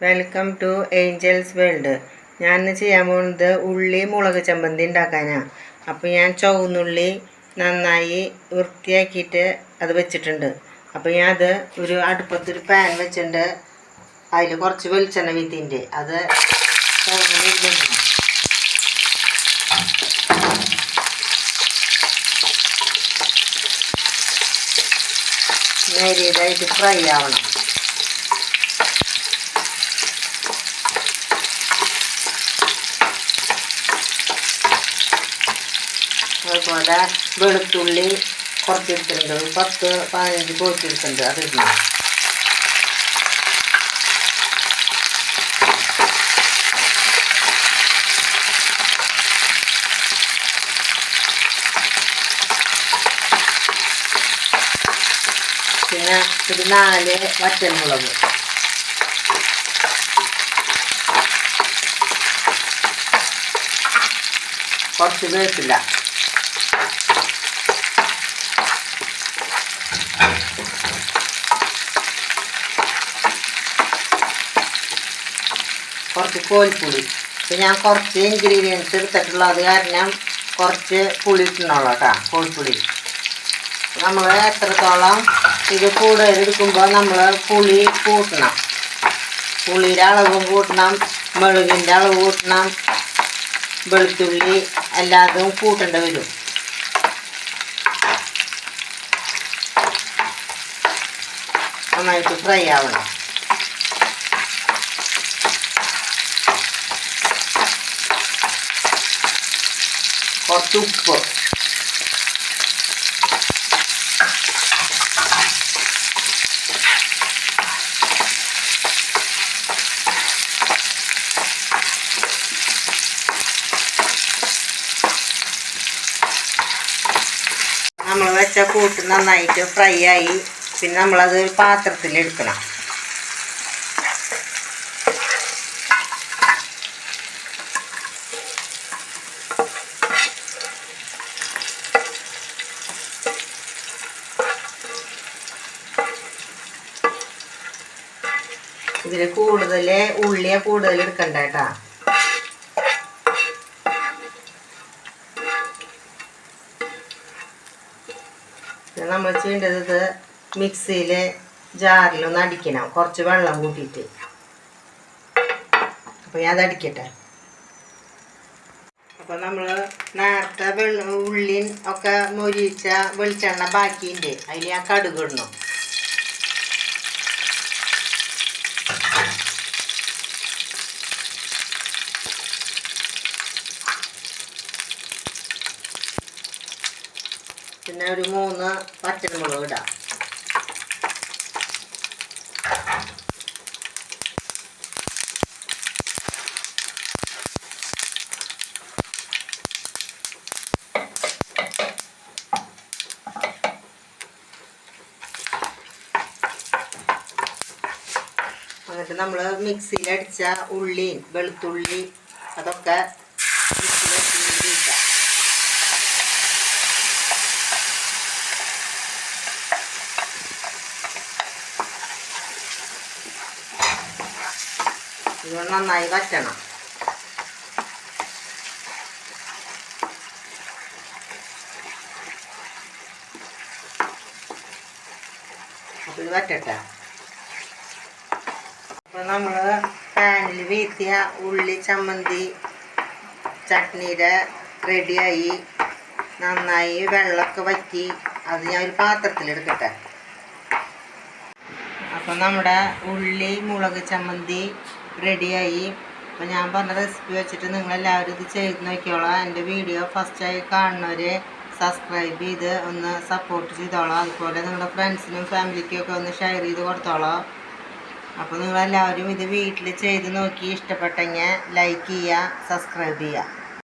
Welcome to Angeles world ഞാൻ ഇന്ന് ചെയ്യാൻ പോകുന്നത് ഉള്ളി മുളക് ചമ്മന്തി ഉണ്ടാക്കാനാണ് അപ്പോൾ ഞാൻ ചുവന്നുള്ളി നന്നായി വൃത്തിയാക്കിയിട്ട് അത് വെച്ചിട്ടുണ്ട്. അപ്പോൾ ഞാൻ അത് ഒരു അടുപ്പത്തൊരു പാൻ വെച്ചിട്ടുണ്ട്. അതിൽ കുറച്ച് വെളിച്ചെണ്ണ വീത്തിന്റെ അത്. നേരിയതായിട്ട് ഫ്രൈ ആവണം. അതുപോലെ വെളുത്തുള്ളി കുറച്ചെടുത്തിട്ടുണ്ട് പത്ത് പതിനഞ്ച് പൊടിച്ചെടുത്തിട്ടുണ്ട് അത് ഇടണം. പിന്നെ ഒരു നാല് വറ്റൻമുളക് കുറച്ച് വേപ്പില്ല കോൽപ്പുളി ഇപ്പം ഞാൻ കുറച്ച് ഇൻഗ്രീഡിയൻസ് എടുത്തിട്ടുള്ളത് കാരണം കുറച്ച് പുളി ഇട്ടുന്നുള്ളൂ കേട്ടോ കോൽപ്പുളി നമ്മൾ എത്രത്തോളം ഇത് കൂടുതൽ എടുക്കുമ്പോൾ നമ്മൾ പുളി കൂട്ടണം. പുളിയുടെ അളവും കൂട്ടണം മുളകിന്റെ അളവ് കൂട്ടണം വെളുത്തുള്ളി എല്ലാതും കൂട്ടേണ്ടി വരും. നന്നായിട്ട് ഫ്രൈ ആവണം. ഉപ്പ് നമ്മൾ വെച്ച കൂട്ട് നന്നായിട്ട് ഫ്രൈ ആയി. പിന്നെ നമ്മളത് ഒരു ഇതിൽ കൂടുതൽ ഉള്ളിയെ കൂടുതൽ എടുക്കണ്ട കേട്ടാ. നമ്മൾ ചെയ്യേണ്ടത് ഇത് മിക്സിയിൽ ജാറിലൊന്ന് അടിക്കണം. കുറച്ച് വെള്ളം കൂട്ടിയിട്ട്. അപ്പോൾ ഞാൻ അതടിക്കട്ടെ അപ്പോൾ നമ്മൾ നേരത്തെ വെള്ള ഉള്ളിൻ ഒക്കെ മൊരിച്ച വെളിച്ചെണ്ണ ബാക്കിയുണ്ട് അതിൽ ഞാൻ കടുക് പിന്നെ ഒരു മൂന്ന് പച്ചമുളക് ഇടാം. എന്നിട്ട് നമ്മൾ മിക്സിയിൽ അടിച്ച ഉള്ളി വെളുത്തുള്ളി അതൊക്കെ ഇത് നന്നായി വറ്റണം. അപ്പോൾ ഇത് വറ്റട്ടെ. അപ്പോൾ നമ്മൾ പാനിൽ വീത്തിയ ഉള്ളി ചമ്മന്തി ചട്നിയുടെ റെഡിയായി. നന്നായി വെള്ളമൊക്കെ വറ്റി അത് ഞാൻ ഒരു പാത്രത്തിലെടുക്കട്ടെ അപ്പം നമ്മുടെ ഉള്ളി മുളക് ചമ്മന്തി റെഡിയായി അപ്പോൾ ഞാൻ പറഞ്ഞ റെസിപ്പി വെച്ചിട്ട് നിങ്ങളെല്ലാവരും ഇത് ചെയ്ത് നോക്കിയോളാം എന്റെ വീഡിയോ ഫസ്റ്റായി കാണുന്നവർ സബ്സ്ക്രൈബ് ചെയ്ത് ഒന്ന് സപ്പോർട്ട് ചെയ്തോളാം. അതുപോലെ നിങ്ങളുടെ ഫ്രണ്ട്സിനും ഫാമിലിക്കും ഒക്കെ ഒന്ന് ഷെയർ ചെയ്ത് കൊടുത്തോളാം. അപ്പോൾ നിങ്ങളെല്ലാവരും ഇത് വീട്ടിൽ ചെയ്ത് നോക്കി. ഇഷ്ടപ്പെട്ടെങ്കിൽ ലൈക്ക് ചെയ്യുക സബ്സ്ക്രൈബ് ചെയ്യുക.